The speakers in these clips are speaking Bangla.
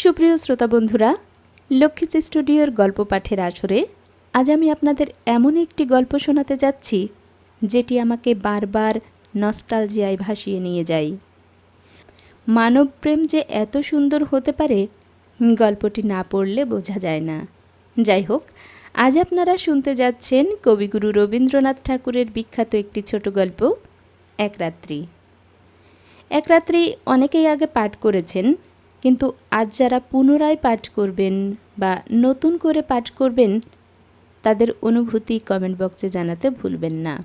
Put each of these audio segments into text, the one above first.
সুপ্রিয় শ্রোতা বন্ধুরা লক্ষ্মীচি স্টুডিওর গল্প পাঠের আসরে আজ আমি আপনাদের এমন একটি গল্প শোনাতে যাচ্ছি, যেটি আমাকে বারবার নস্টালজিয়ায় ভাসিয়ে নিয়ে যায়। মানবপ্রেম যে এত সুন্দর হতে পারে, গল্পটি না পড়লে বোঝা যায় না। যাই হোক, আজ আপনারা শুনতে যাচ্ছেন কবিগুরু রবীন্দ্রনাথ ঠাকুরের বিখ্যাত একটি ছোট গল্প, এক রাত্রি। এক রাত্রি অনেকেই আগে পাঠ করেছেন কিন্তু আজ যারা পুনরায় পাঠ করবেন বা নতুন করে পাঠ করবেন, তাদের অনুভূতি কমেন্ট বক্সে জানাতে ভুলবেন না।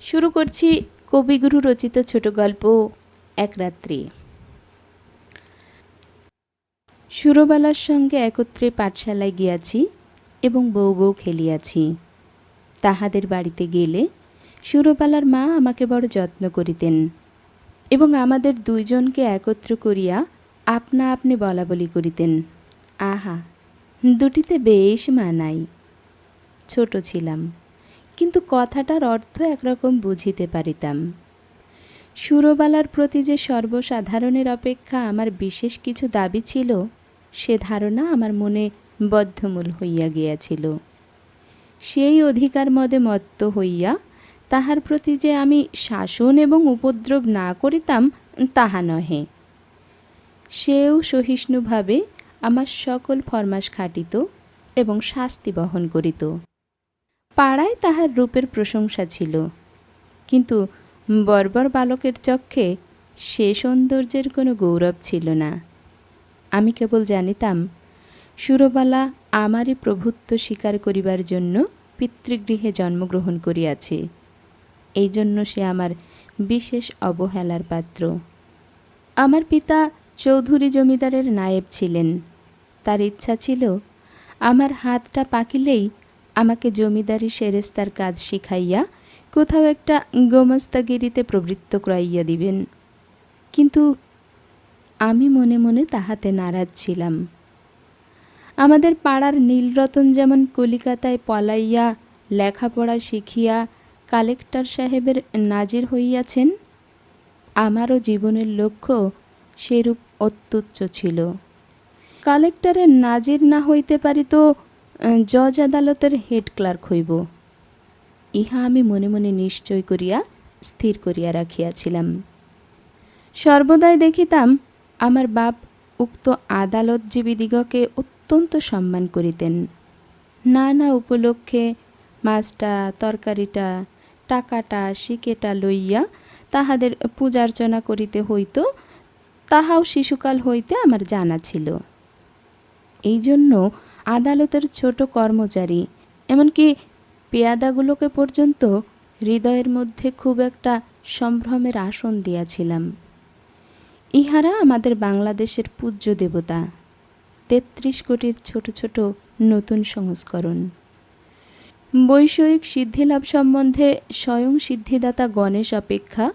শুরু করছি কবিগুরু রচিত ছোট গল্প, এক রাত্রি। সুরবালার সঙ্গে একত্রে পাঠশালায় গিয়াছি এবং বউ বউ খেলিয়াছি। তাহাদের বাড়িতে গেলে সুরবালার মা আমাকে বড় যত্ন করিতেন এবং আমাদের দুইজনকে একত্র করিয়া আপনা আপনি বলা বলি করিতেন, আহা, দুটিতে বেশ মানাই। ছোট ছিলাম, কিন্তু কথাটার অর্থ একরকম বুঝিতে পারিতাম। সুরবালার প্রতি যে সর্বসাধারণের অপেক্ষা আমার বিশেষ কিছু দাবি ছিল, সে ধারণা আমার মনে বদ্ধমূল হইয়া গিয়াছিল। সেই অধিকার মদে মত্ত হইয়া তাহার প্রতি যে আমি শাসন এবং উপদ্রব না করিতাম, তাহা নহে। সেও সহিষ্ণুভাবে আমার সকল ফরমাস খাটিত এবং শাস্তি বহন করিত। পাড়ায় তাহার রূপের প্রশংসা ছিল। কিন্তু বর্বর বালকের চক্ষে সে সৌন্দর্যের কোনো গৌরব ছিল না। আমি কেবল জানিতাম, সুরবালা আমারই প্রভুত্ব স্বীকার করিবার জন্য পিতৃগৃহে জন্মগ্রহণ করিয়াছে। এই জন্য সে আমার বিশেষ অবহেলার পাত্র। আমার পিতা চৌধুরী জমিদারের নায়েব ছিলেন। তার ইচ্ছা ছিল, আমার হাতটা পাকিলেই আমাকে জমিদারি সেরেস্তার কাজ শিখাইয়া কোথাও একটা গোমস্তাগিরিতে প্রবৃত্ত করাইয়া দিবেন। কিন্তু আমি মনে মনে তাহাতে নারাজ ছিলাম। আমাদের পাড়ার নীলরতন যেমন কলিকাতায় পলাইয়া লেখাপড়া শিখিয়া কালেক্টর সাহেবের নাজির হইয়াছেন, আমারও জীবনের লক্ষ্য সেরূপ অত্যুচ্চ ছিল। কালেক্টরের নাজির না হইতে পারি তো জজ আদালতের হেড ক্লার্ক হইব। ইহা আমি মনে মনে নিশ্চয় করিয়া স্থির করিয়া রাখিয়াছিলাম। সর্বদাই দেখিতাম, আমার বাপ উক্ত আদালতজীবীদিগকে অত্যন্ত সম্মান করিতেন। নানা উপলক্ষে মাছটা, তরকারিটা, টাকাটা, শিকেটা লইয়া তাহাদের পূজার্চনা করিতে হইত তাহাও শিশুকাল হইতে আমার জানা ছিল। এই জন্য আদালতের ছোট কর্মচারী, এমনকি পেয়াদাগুলোকে পর্যন্ত হৃদয়ের মধ্যে খুব একটা সম্ভ্রমের আসন দিয়াছিলাম। ইহারা আমাদের বাংলাদেশের পূজ্য দেবতা। তেত্রিশ কোটির ছোট ছোট নতুন সংস্করণ। বৈষয়িক সিদ্ধিলাভ সম্বন্ধে স্বয়ং সিদ্ধিদাতা গণেশ অপেক্ষা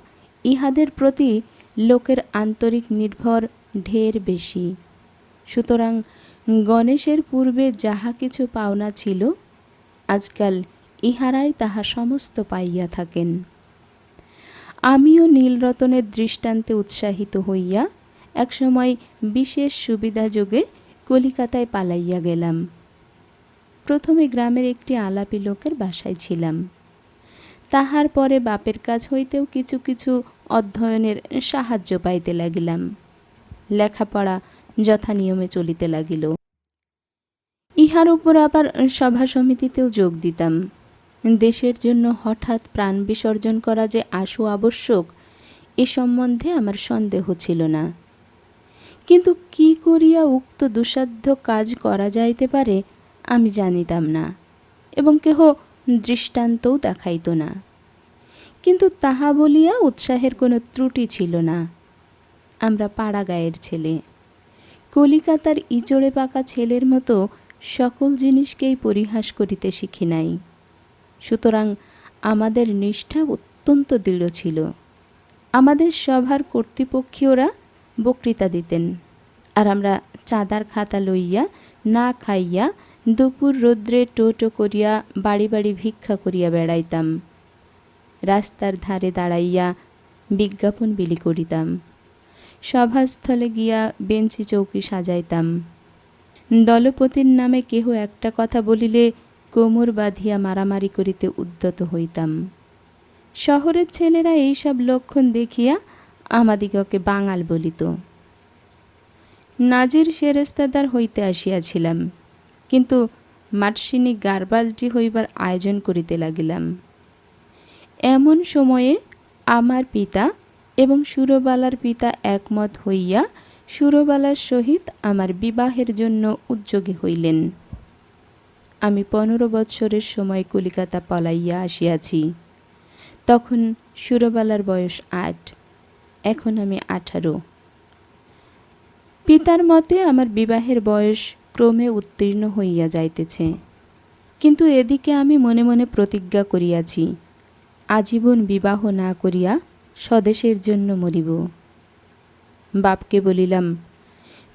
ইহাদের প্রতি লোকের আন্তরিক নির্ভর ঢের বেশি। সুতরাং গণেশের পূর্বে যাহা কিছু পাওনা ছিল, আজকাল ইহারাই তাহা সমস্ত পাইয়া থাকেন। আমিও নীলরতনের দৃষ্টান্তে উৎসাহিত হইয়া একসময় বিশেষ সুবিধাযোগে কলিকাতায় পালাইয়া গেলাম। প্রথমে গ্রামের একটি আলাপি লোকের বাসায় ছিলাম। তাহার পরে বাপের কাজ হইতেও কিছু কিছু অধ্যয়নের সাহায্য পাইতে লাগিলাম। লেখাপড়া যথা নিয়মে চলিতে লাগিল। ইহার উপর আবার সভা সমিতিতেও যোগ দিতাম। দেশের জন্য হঠাৎ প্রাণ বিসর্জন করা যে আশু আবশ্যক, এ সম্বন্ধে আমার সন্দেহ ছিল না। কিন্তু কি করিয়া উক্ত দুঃসাধ্য কাজ করা যাইতে পারে আমি জানিতাম না এবং কেহ দৃষ্টান্তও দেখাইত না। কিন্তু তাহা বলিয়া উৎসাহের কোনো ত্রুটি ছিল না। আমরা পাড়া গায়ের ছেলে। কলিকাতার ইচড়ে পাকা ছেলের মতো সকল জিনিসকেই পরিহাস করিতে শিখি নাই। সুতরাং আমাদের নিষ্ঠা অত্যন্ত দৃঢ় ছিল। আমাদের সভার কর্তৃপক্ষীয়রা বক্তৃতা দিতেন আর আমরা চাঁদার খাতা লইয়া, না খাইয়া, দুপুর রৌদ্রে টোটো করিয়া, বাড়ি বাড়ি ভিক্ষা করিয়া বেড়াইতাম। রাস্তার ধারে দাঁড়াইয়া বিজ্ঞাপন বিলি করিতাম। সভাস্থলে গিয়া বেঞ্চি চৌকি সাজাইতাম। দলপতির নামে কেহ একটা কথা বলিলে কোমর বাঁধিয়া মারামারি করিতে উদ্যত হইতাম। শহরের ছেলেরা এইসব লক্ষণ দেখিয়া আমাদিগকে বাঙাল বলিত। নাজির সেরেস্তাদার হইতে আসিয়াছিলাম, কিন্তু মাটসিনী গারবালটি হইবার আয়োজন করিতে লাগিলাম। এমন সময়ে আমার পিতা এবং সুরবালার পিতা একমত হইয়া সুরবালার সহিত আমার বিবাহের জন্য উদ্যোগী হইলেন। আমি পনেরো বৎসরের সময় কলিকাতা পলাইয়া আসিয়াছি। তখন সুরবালার বয়স আট, এখন আমি আঠারো। পিতার মতে আমার বিবাহের বয়স ক্রমে উত্তীর্ণ হইয়া যাইতেছে। কিন্তু এদিকে আমি মনে মনে প্রতিজ্ঞা করিয়াছি আজীবন বিবাহ না করিয়া স্বদেশের জন্য মরিব। বাপকে বলিলাম,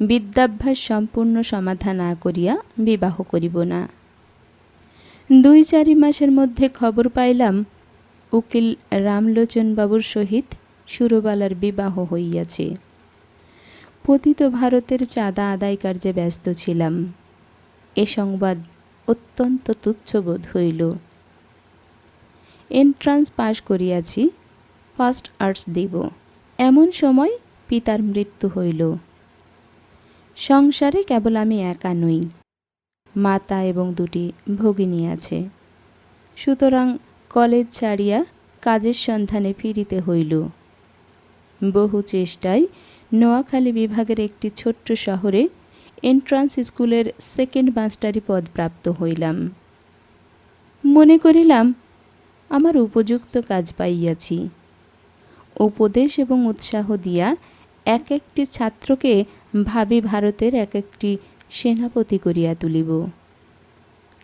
বিদ্যাভ্যাস সম্পূর্ণ সমাধা না করিয়া বিবাহ করিব না। দুই চারি মাসের মধ্যে খবর পাইলাম, উকিল রামলোচনবাবুর সহিত সুরবালার বিবাহ হইয়াছে। পতিত ভারতের চাঁদা আদায় কার্যে ব্যস্ত ছিলাম। এ সংবাদ অত্যন্ত তুচ্ছবোধ হইল। এন্ট্রান্স পাশ করিয়াছি ফার্স্ট আর্টস দিব। এমন সময় পিতার মৃত্যু হইল। সংসারে কেবল আমি একা নই। মাতা এবং দুটি ভগিনী আছে। সুতরাং কলেজ ছাড়িয়া কাজের সন্ধানে ফিরিতে হইল। বহু চেষ্টায় নোয়াখালী বিভাগের একটি ছোট্ট শহরে এন্ট্রান্স স্কুলের সেকেন্ড মাস্টারি পদ প্রাপ্ত হইলাম। মনে করিলাম আমার উপযুক্ত কাজ পাইয়াছি। উপদেশ এবং উৎসাহ দিয়া এক একটি ছাত্রকে ভাবি ভারতের এক একটি সেনাপতি করিয়া তুলিব।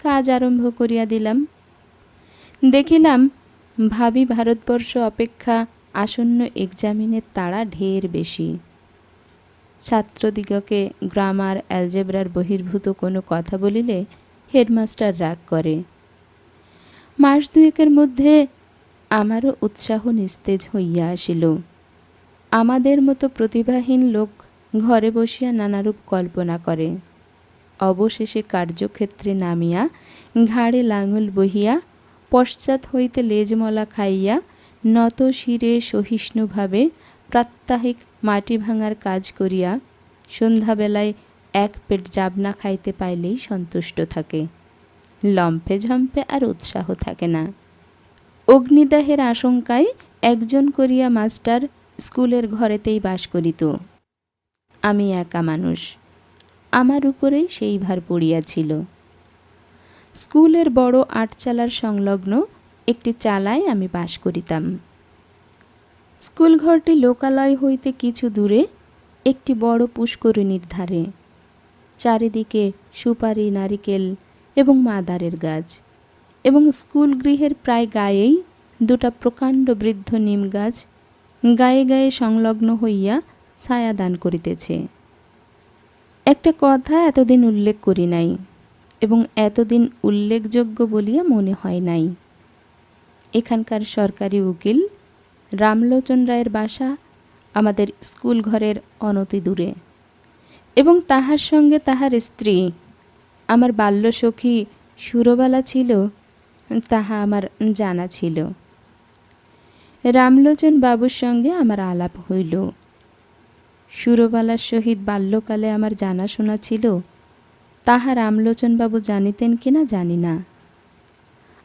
কাজ আরম্ভ করিয়া দিলাম। দেখিলাম ভাবি ভারতবর্ষ অপেক্ষা আসন্ন এক্সামিনের তাড়া ঢের বেশি। ছাত্রদিগকে গ্রামার অ্যালজেব্রার বহির্ভূত কোনো কথা বলিলে হেডমাস্টার রাগ করে। মাস দুয়েকের মধ্যে আমারও উৎসাহ নিস্তেজ হইয়া আসিল। আমাদের মতো প্রতিভাহীন লোক ঘরে বসিয়া নানারূপ কল্পনা করে। অবশেষে কার্যক্ষেত্রে নামিয়া ঘাড়ে লাঙল বহিয়া পশ্চাৎ হইতে লেজমলা খাইয়া নত শিরে সহিষ্ণুভাবে প্রাত্যহিক মাটি ভাঙার কাজ করিয়া সন্ধ্যাবেলায় এক পেট জাবনা খাইতে পাইলেই সন্তুষ্ট থাকে। লম্পে ঝম্পে আর উৎসাহ থাকে না। অগ্নিদাহের আশঙ্কায় একজন করিয়া মাস্টার স্কুলের ঘরেতেই বাস করিত। আমি একা মানুষ। আমার উপরেই সেই ভার পড়িয়াছিল। স্কুলের বড় আটচালার সংলগ্ন একটি চালায় আমি বাস করিতাম। স্কুল ঘরটি লোকালয় হইতে কিছু দূরে একটি বড় পুষ্করিণীর ধারে। চারিদিকে সুপারি, নারিকেল এবং মাদারের গাছ। এবং স্কুল গৃহের প্রায় গায়েই দুটা প্রকাণ্ড বৃদ্ধ নিম গাছ গায়ে গায়ে সংলগ্ন হইয়া ছায়া দান করিতেছে। একটা কথা এতদিন উল্লেখ করি নাই এবং এতদিন উল্লেখযোগ্য বলিয়া মনে হয় নাই। এখানকার সরকারি উকিল রামলোচন রায়ের বাসা আমাদের স্কুল ঘরের অনতি দূরে। এবং তাহার সঙ্গে তাহার স্ত্রী আমার বাল্যসখী সুরবালা ছিল, তাহা আমার জানা ছিল। রামলোচন বাবুর সঙ্গে আমার আলাপ হইল। সুরবালার সহিত বাল্যকালে আমার জানাশোনা ছিল, তাহা রামলোচনবাবু জানিতেন কিনা জানি না।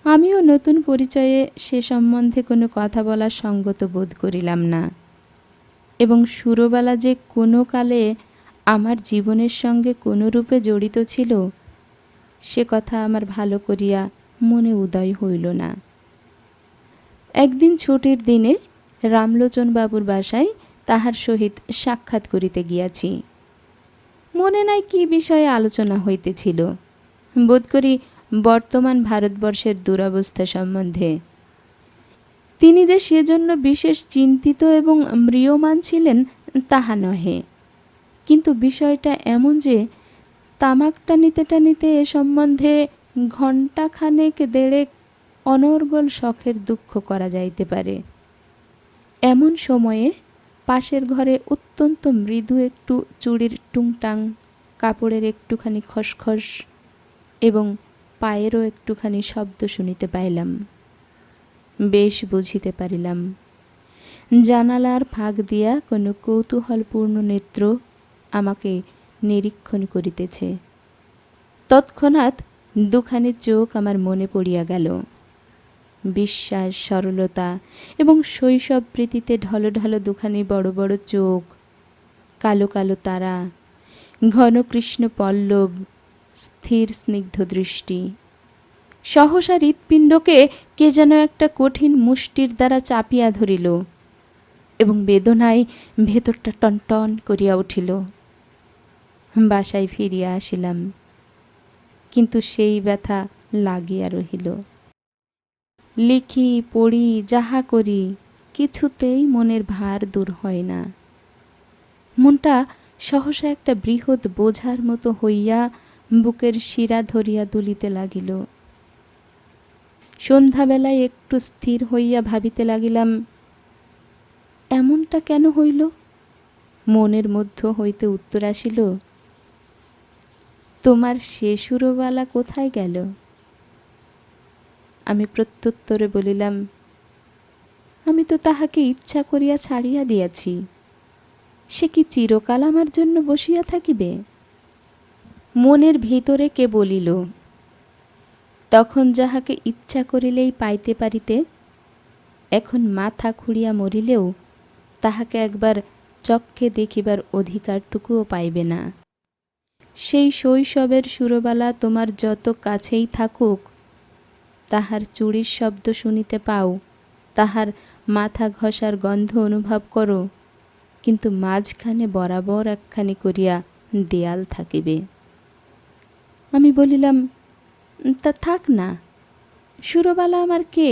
আমিও নতুন পরিচয়ে সে সম্বন্ধে কোনো কথা বলার সঙ্গত বোধ করিলাম না। এবং সুরবালা যে কোনো কালে আমার জীবনের সঙ্গে কোনো রূপে জড়িত ছিল সে কথা আমার ভালো করিয়া মনে উদয় হইল না। একদিন ছুটির দিনে রামলোচন বাবুর বাসায় তাহার সহিত সাক্ষাৎ করিতে গিয়াছি। মনে নাই কি বিষয়ে আলোচনা হইতেছিল। বোধ করি বর্তমান ভারতবর্ষের দুরবস্থা সম্বন্ধে। তিনি যে সেজন্য বিশেষ চিন্তিত এবং ম্রিয়মান ছিলেন, তাহা নহে। কিন্তু বিষয়টা এমন যে তামাক টানিতে টানিতে এ সম্বন্ধে ঘণ্টাখানেক দেড়েক অনর্গল শখের দুঃখ করা যাইতে পারে। এমন সময়ে পাশের ঘরে অত্যন্ত মৃদু একটু চুড়ির টুংটাং, কাপড়ের একটুখানি খসখস এবং পায়েরও একটুখানি শব্দ শুনিতে পাইলাম। বেশ বুঝিতে পারিলাম। জানালার ফাঁক দিয়া কোনো কৌতূহলপূর্ণ নেত্র আমাকে নিরীক্ষণ করিতেছে। তৎক্ষণাৎ দুখানি চোখ আমার মনে পড়িয়া গেল। বিশ্বাস, সরলতা এবং শৈশব প্রীতিতে ঢলঢল দুখানি বড় বড় চোখ, কালো কালো তারা, ঘন কৃষ্ণ পল্লব, স্থির স্নিগ্ধ দৃষ্টি। সহসা হৃৎপিণ্ডকে কে যেন একটা কঠিন মুষ্টির দ্বারা চাপিয়া ধরিল এবং বেদনায় ভেতরটা টনটন করিয়া উঠিল। বাসায় ফিরিয়া আসিলাম। কিন্তু সেই ব্যথা লাগিয়া রহিল। লিখি, পড়ি, যাহা করি, কিছুতেই মনের ভার দূর হয় না। মনটা সহসা একটা বৃহৎ বোঝার মতো হইয়া বুকের শিরা ধরিয়া দুলিতে লাগিল। সন্ধ্যাবেলায় একটু স্থির হইয়া ভাবিতে লাগিলাম, এমনটা কেন হইল? মনের মধ্য হইতে উত্তর আসিল তোমার শেষুরবালা কোথায় গেল? আমি প্রত্যুত্তরে বলিলাম, আমি তো তাহাকে ইচ্ছা করিয়া ছাড়িয়া দিয়াছি। সে কি চিরকাল আমার জন্য বসিয়া থাকিবে? মনের ভিতরে কে বলিল, তখন যাহাকে ইচ্ছা করিলেই পাইতে পারিতে, এখন মাথা খুঁড়িয়া মরিলেও তাহাকে একবার চক্ষে দেখিবার অধিকারটুকুও পাইবে না। সেই শৈশবের সুরবালা তোমার যত কাছেই থাকুক, তাহার চুড়ির শব্দ শুনিতে পাও, তাহার মাথা ঘষার গন্ধ অনুভব করো, কিন্তু মাঝখানে বরাবর একখানি করিয়া দেয়াল থাকিবে। আমি বলিলাম, তা থাক না, সুরবালা আমার কে?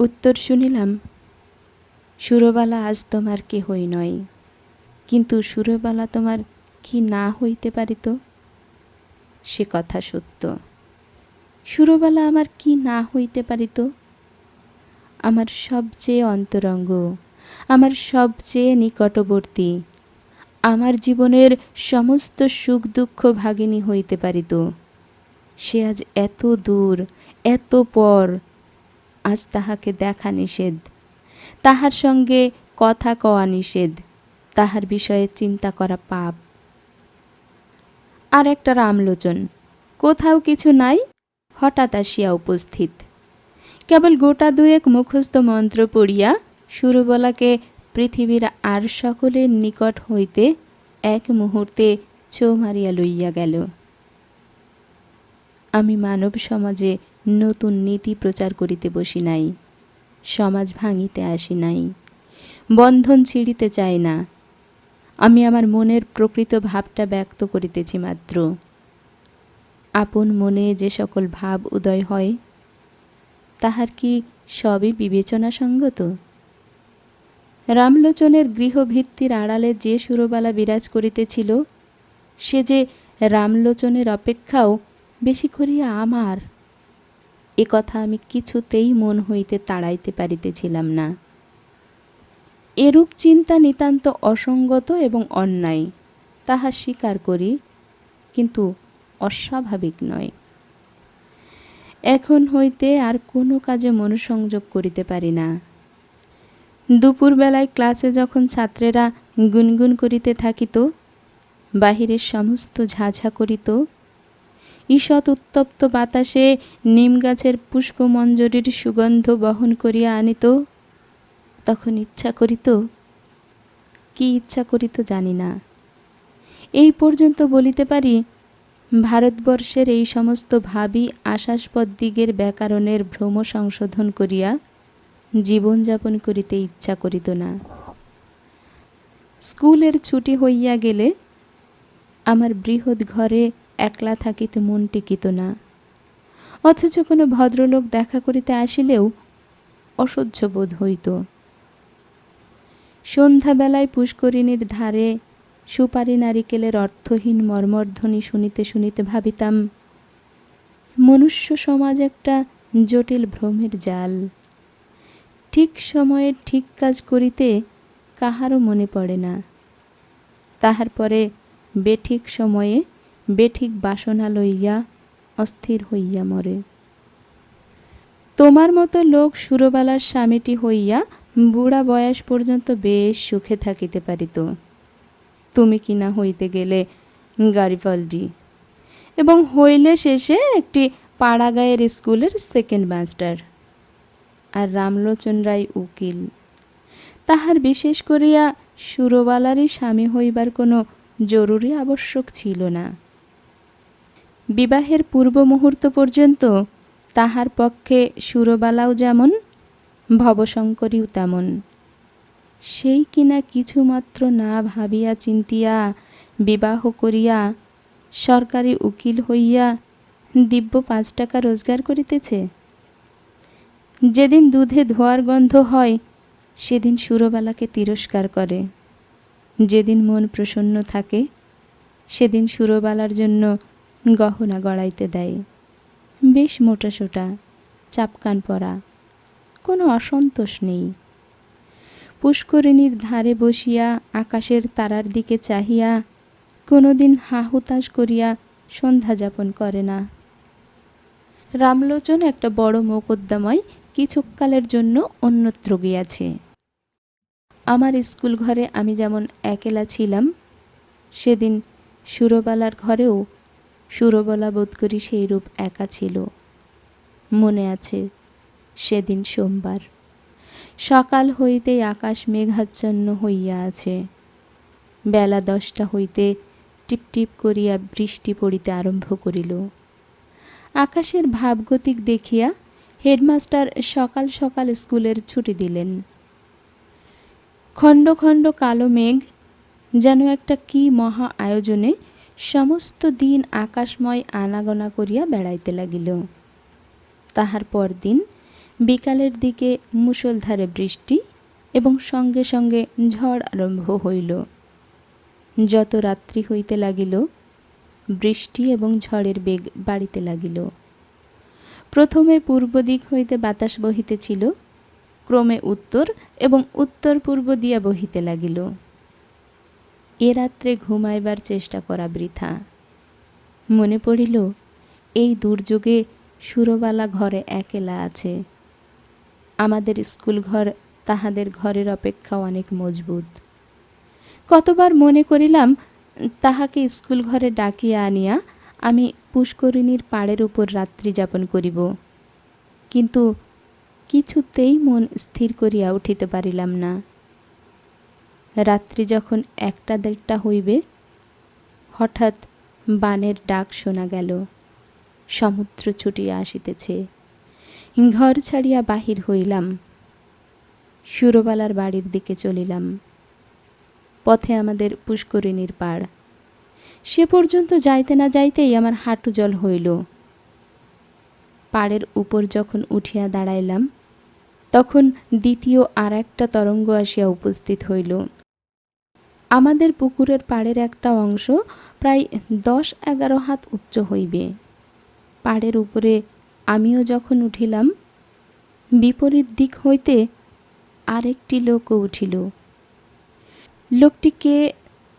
উত্তর শুনিলাম, সুরবালা আজ তোমার কেহই নয়, কিন্তু সুরবালা তোমার কি না হইতে পারিত সে কথা সত্য। সুরবালা আমার কি না হইতে পারিত আমার সবচেয়ে অন্তরঙ্গ, আমার সবচেয়ে নিকটবর্তী, আমার জীবনের সমস্ত সুখ দুঃখ ভাগিনী হইতে পারিত সে আজ এত দূর, এত পর, আজ তাহাকে দেখা নিষেধ, তাহার সঙ্গে কথা কওয়া নিষেধ, তাহার বিষয়ে চিন্তা করা পাপ। আর একটা রামলোচন। কোথাও কিছু নাই? হঠাৎ আসিয়া উপস্থিত। কেবল গোটা দুয়েক মুখস্থ মন্ত্র পড়িয়া সুরবলাকে পৃথিবীর আর সকলের নিকট হইতে এক মুহূর্তে ছো মারিয়া লইয়া গেল। আমি মানব সমাজে নতুন নীতি প্রচার করিতে বসি নাই। সমাজ ভাঙিতে আসি নাই। বন্ধন ছিঁড়িতে চাই না। আমি আমার মনের প্রকৃত ভাবটা ব্যক্ত করিতেছি মাত্র। আপন মনে যে সকল ভাব উদয় হয়, তাহার কি সবই বিবেচনা সঙ্গত রামলোচনের গৃহভিত্তির আড়ালে যে সুরবালা বিরাজ করিতেছিল, সে যে রামলোচনের অপেক্ষাও বেশি করিয়া আমার, এ কথা আমি কিছুতেই মন হইতে তাড়াইতে পারিতেছিলাম না। এরূপ চিন্তা নিতান্ত অসঙ্গত এবং অন্যায়, তাহা স্বীকার করি, কিন্তু অস্বাভাবিক নয়। এখন হইতে আর কোনো কাজে মনোসংযোগ করিতে পারি না। দুপুরবেলায় ক্লাসে যখন ছাত্রেরা গুনগুন করিতে থাকিত, বাহিরের সমস্ত ঝাঝা করিত, ঈষৎ উত্তপ্ত বাতাসে নিম গাছের পুষ্পমঞ্জরির সুগন্ধ বহন করিয়া আনিত তখন ইচ্ছা করিত? কি ইচ্ছা করিত জানি না। এই পর্যন্ত বলিতে পারি, ভারতবর্ষের এই সমস্ত ভাবি আশাস্পদ দিগের ব্যাকরণের ভ্রম সংশোধন করিয়া জীবনযাপন করিতে ইচ্ছা করিত না। স্কুলের ছুটি হইয়া গেলে আমার বৃহৎ ঘরে একলা থাকিতে মন টিকিত না। অথচ কোনো ভদ্রলোক দেখা করিতে আসিলেও অসহ্য বোধ হইত। সন্ধ্যাবেলায় পুষ্করিণীর ধারে সুপারি নারিকেলের অর্থহীন মর্মর্ধ্বনি শুনিতে শুনিতে ভাবিতাম, মনুষ্য সমাজ একটা জটিল ভ্রমের জাল। ঠিক সময়ে ঠিক কাজ করিতে কাহারও মনে পড়ে না। তাহার পরে বেঠিক সময়ে বেঠিক বাসনা লইয়া অস্থির হইয়া মরে। তোমার মতো লোক সুরবালার স্বামীটি হইয়া বুড়া বয়স পর্যন্ত বেশ সুখে থাকিতে পারিত। তুমি কিনা হইতে গেলে গাড়িপালডি এবং হইলে শেষে একটি পাড়াগাঁয়ের স্কুলের সেকেন্ড মাস্টার আর রামলোচন রায় উকিল। তাহার বিশেষ করিয়া সুরবালারই স্বামী হইবার কোনো জরুরি আবশ্যক ছিল না। বিবাহের পূর্ব মুহূর্ত পর্যন্ত তাহার পক্ষে সুরবালাও যেমন ভবশঙ্করীও তেমন। সেই কিনা কিছুমাত্র না ভাবিয়া চিন্তিয়া, বিবাহ করিয়া, সরকারি উকিল হইয়া দিব্য পাঁচ টাকা রোজগার করিতেছে? যেদিন দুধে ধোয়ার গন্ধ হয়, সেদিন সুরবালাকে তিরস্কার করে। যেদিন মন প্রসন্ন থাকে, সেদিন সুরবালার জন্য গহনা গড়াইতে দেয়। বেশ মোটাসোটা চাপকান পরা। কোনো অসন্তোষ নেই। পুষ্করিণীর ধারে বসিয়া আকাশের তারার দিকে চাহিয়া কোনোদিন হাহুতাশ করিয়া সন্ধ্যা যাপন করে না। রামলোচন একটা বড় মোকদ্দমায় কিছুকালের জন্য অন্যত্র গিয়াছে। আমার স্কুল ঘরে আমি যেমন একেলা ছিলাম, সেদিন সুরবালার ঘরেও সুরবলা বোধ করি সেইরূপ একা ছিল। মনে আছে সেদিন সোমবার। সকাল হইতেই আকাশ মেঘাচ্ছন্ন হইয়া আছে। বেলা দশটা হইতে টিপটিপ করিয়া বৃষ্টি পড়িতে আরম্ভ করিল। আকাশের ভাবগতিক দেখিয়া হেডমাস্টার সকাল সকাল স্কুলের ছুটি দিলেন। খণ্ড খণ্ড কালো মেঘ যেন একটা কি মহা আয়োজনে সমস্ত দিন আকাশময় আনাগোনা করিয়া বেড়াইতে লাগিল। তাহার পরদিন বিকালের দিকে মুষলধারে বৃষ্টি এবং সঙ্গে সঙ্গে ঝড় আরম্ভ হইল। যত রাত্রি হইতে লাগিল, বৃষ্টি এবং ঝড়ের বেগ বাড়িতে লাগিল। প্রথমে পূর্ব দিক হইতে বাতাস বহিতেছিল, ক্রমে উত্তর এবং উত্তর পূর্ব দিয়া বহিতে লাগিল। এ রাত্রে ঘুমাইবার চেষ্টা করা বৃথা। মনে পড়িল, এই দুর্যোগে সুরবালা ঘরে একেলা আছে। আমাদের স্কুল ঘর তাহাদের ঘরের অপেক্ষা অনেক মজবুত। কতবার মনে করিলাম, তাহাকে স্কুল ঘরে ডাকিয়া আনিয়া আমি পুষ্করিণীর পাড়ের উপর রাত্রি যাপন করিব। কিন্তু কিছুতেই মন স্থির করিয়া উঠিতে পারিলাম না। রাত্রি যখন একটা দেড়টা হইবে, হঠাৎ বানের ডাক শোনা গেল, সমুদ্র ছুটিয়া আসিতেছে। ঘর ছাড়িয়া বাহির হইলাম। সুরবালার বাড়ির দিকে চলিলাম। পথে আমাদের পুষ্করিণীর পাড়। সে পর্যন্ত যাইতে না যাইতেই আমার হাঁটু জল হইল। পাড়ের উপর যখন উঠিয়া দাঁড়াইলাম, তখন দ্বিতীয় আর একটা তরঙ্গ আসিয়া উপস্থিত হইল। আমাদের পুকুরের পাড়ের একটা অংশ প্রায় দশ এগারো হাত উচ্চ হইবে। পাড়ের উপরে আমিও যখন উঠিলাম, বিপরীত দিক হইতে আরেকটি লোকও উঠিল। লোকটিকে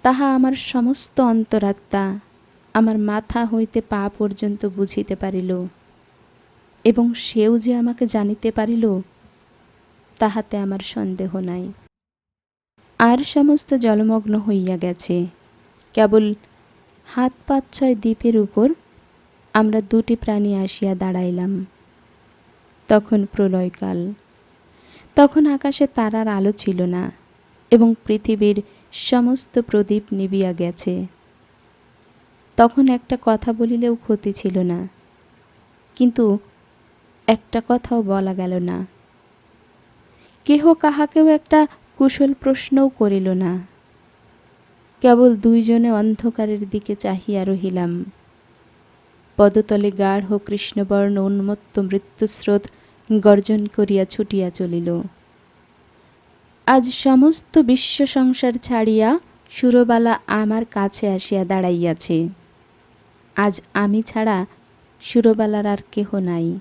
তাহা আমার সমস্ত অন্তরাত্মা, আমার মাথা হইতে পা পর্যন্ত বুঝিতে পারিল এবং সেও যে আমাকে জানিতে পারিল, তাহাতে আমার সন্দেহ নাই। আর সমস্ত জলমগ্ন হইয়া গেছে, কেবল হাত পাত ছয় দ্বীপের উপর আমরা দুটি প্রাণী আসিয়া দাঁড়াইলাম। তখন প্রলয়কাল। তখন আকাশে তারার আলো ছিল না এবং পৃথিবীর সমস্ত প্রদীপ নিবিয়া গেছে। তখন একটা কথা বলিলেও ক্ষতি ছিল না, কিন্তু একটা কথাও বলা গেল না। কেহ কাহাকেও একটা কুশল প্রশ্নও করিল না। কেবল দুইজনে অন্ধকারের দিকে চাহিয়া রহিলাম। পদতলে গাঢ় কৃষ্ণবর্ণ উন্মত্ত মৃত্যুস্রোত গর্জন করিয়া ছুটিয়া চলিল। আজ সমস্ত বিশ্ব সংসার ছাড়িয়া সুরবালা আমার কাছে আসিয়া দাঁড়াইয়াছে। আজ আমি ছাড়া সুরবালার আর কেহ নাই।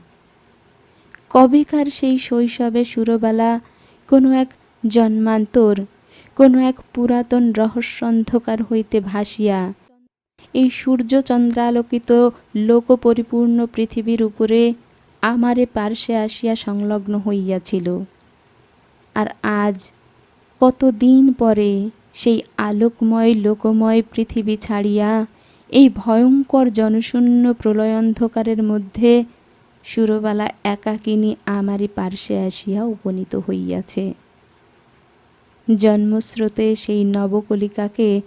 কবেকার সেই শৈশবে সুরবালা কোনো এক জন্মান্তর, কোনো এক পুরাতন রহস্য অন্ধকার হইতে ভাসিয়া এই সূর্য চন্দ্রালোকিত লোক পরিপূর্ণ পৃথিবীর উপরে আমারে পার্শ্বে আসিয়া সংলগ্ন হইয়াছিল। আর আজ কতদিন পরে সেই আলোকময়, লোকময় পৃথিবী ছাড়িয়া এই ভয়ঙ্কর জনশূন্য প্রলয় অন্ধকারের মধ্যে সুরবালা একাকিনী আমারই পার্শ্বে আসিয়া উপনীত হইয়াছে। জন্মস্রোতে সেই নবকলিকাকে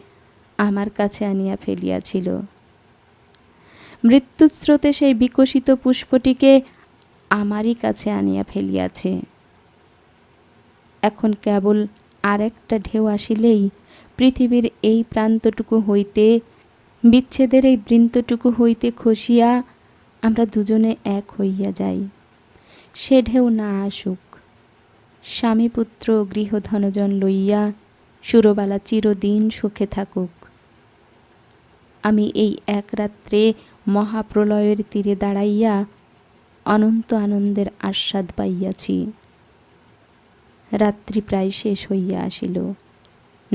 আমার কাছে আনিয়া ফেলিয়াছিল। মৃত্যুস্রোতে সেই বিকশিত পুষ্পটিকে আমারই কাছে আনিয়া ফেলিয়াছে। এখন কেবল আর একটা ঢেউ আসিলেই পৃথিবীর এই প্রান্তটুকু হইতে, বিচ্ছেদের এই বৃন্তটুকু হইতে খসিয়া আমরা দুজনে এক হইয়া যাই। সে ঢেউ না আসুক। স্বামী পুত্র গৃহধনজন লইয়া সুরবালা চিরদিন সুখে থাকুক। আমি এই এক রাত্রে মহাপ্রলয়ের তীরে দাঁড়াইয়া অনন্ত আনন্দের আস্বাদ পাইয়াছি। রাত্রি প্রায় শেষ হইয়া আসিল।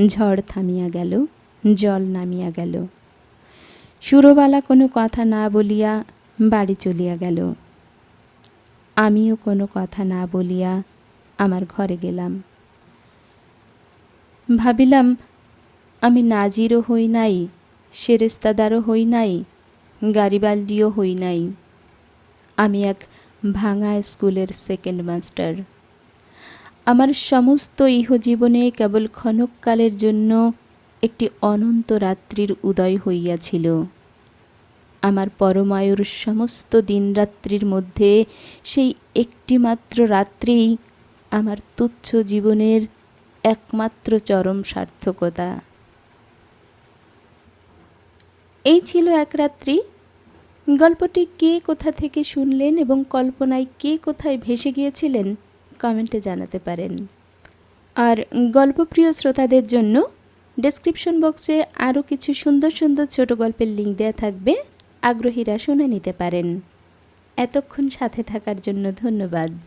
ঝড় থামিয়া গেল, জল নামিয়া গেল। সুরবালা কোনো কথা না বলিয়া বাড়ি চলিয়া গেল। আমিও কোনো কথা না বলিয়া আমার ঘরে গেলাম। ভাবিলাম, আমি নাজিরও হই নাই সেরেস্তাদারও হই নাই গারিবাল্ডিও হই নাই। আমি এক ভাঙা স্কুলের সেকেন্ড মাস্টার আমার সমস্ত ইহজীবনে কেবল ক্ষণকালের জন্য একটি অনন্ত রাত্রির উদয় হইয়াছিল। আমার পরমায়ুর সমস্ত দিনরাত্রির মধ্যে সেই একটিমাত্র রাত্রিই আমার তুচ্ছ জীবনের একমাত্র চরম সার্থকতা। এই ছিল এক রাত্রি। গল্পটি কে কোথা থেকে শুনলেন এবং কল্পনায় কে কোথায় ভেসে গিয়েছিলেন কমেন্টে জানাতে পারেন। আর গল্পপ্রিয় শ্রোতাদের জন্য ডেসক্রিপশন বক্সে আরও কিছু সুন্দর সুন্দর ছোট গল্পের লিঙ্ক দেওয়া থাকবে। আগ্রহীরা শুনে নিতে পারেন। এতক্ষণ সাথে থাকার জন্য ধন্যবাদ।